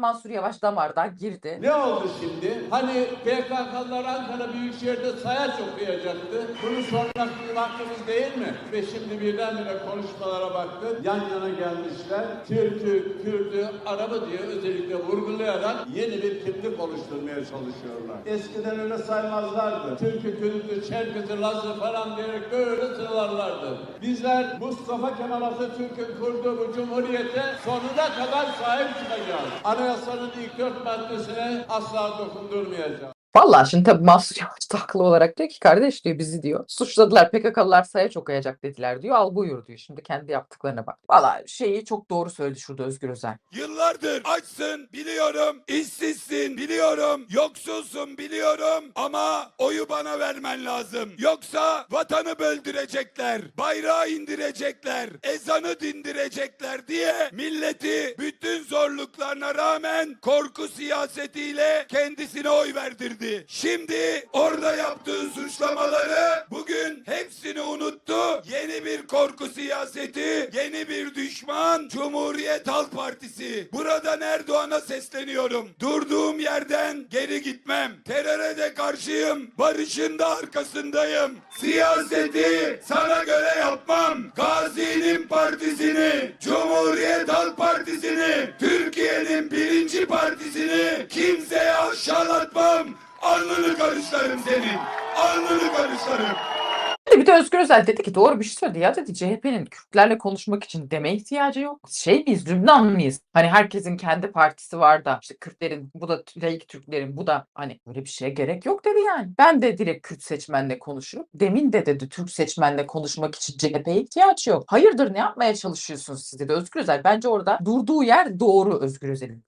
Mansur Yavaş damardan girdi. Ne oldu şimdi? Hani PKK'lılar Ankara Büyükşehir'de sayaç okuyacaktı. Bunu sormak bizim hakkımız değil mi? Ve şimdi birdenbire konuşmalara baktık. Yan yana gelmişler. Türk'ü, Kürt'ü, Arap'ı diye özellikle vurgulayarak yeni bir kimlik oluşturmaya çalışıyorlar. Eskiden öyle saymazlardı. Türk'ü, Kürt'ü, Çerkez'i, Laz'ı falan diyerek böyle sıralarlardı. Bizler Mustafa Kemal Atatürk'ün kurduğu bu cumhuriyete sonuna kadar sahip çıkacağız. Anayasanın ilk dört maddesine asla dokundurmayacağız. Vallahi şimdi tabii Mansur Yavaş da olarak diyor ki kardeş diyor bizi diyor suçladılar PKK'lılar sayaç okuyacak dediler diyor al buyur diyor şimdi kendi yaptıklarına bak. Vallahi şeyi çok doğru söyledi şurada Özgür Özel. Yıllardır açsın biliyorum, işsizsin biliyorum, yoksulsun biliyorum ama oyu bana vermen lazım. Yoksa vatanı böldürecekler, bayrağı indirecekler, ezanı dindirecekler diye milleti zorluklarına rağmen korku siyasetiyle kendisine oy verdirdi. Şimdi orada yaptığı suçlamaları bugün hepsini unuttu. Yeni bir korku siyaseti, yeni bir düşman Cumhuriyet Halk Partisi. Buradan Erdoğan'a sesleniyorum. Durduğum yerden geri gitmem. Teröre de karşıyım. Barışın da arkasındayım. Siyaseti sana göre yapmam. Gazi'nin partisini, Cumhuriyet Halk Partisi'ni, Alnını karışlarım senin. Alnını karışlarım. Bir de Özgür Özel dedi ki doğru bir şey söyledi ya dedi CHP'nin Kürtlerle konuşmak için deme ihtiyacı yok. Şey miyiz Lübnan mıyız? Hani herkesin kendi partisi var da işte Kürtlerin bu da laik Türklerin bu da hani böyle bir şeye gerek yok dedi yani. Ben de direkt Kürt seçmenle konuşurum. Demin de dedi Türk seçmenle konuşmak için CHP'ye ihtiyaç yok. Hayırdır ne yapmaya çalışıyorsunuz siz dedi Özgür Özel. Bence orada durduğu yer doğru Özgür Özel'in.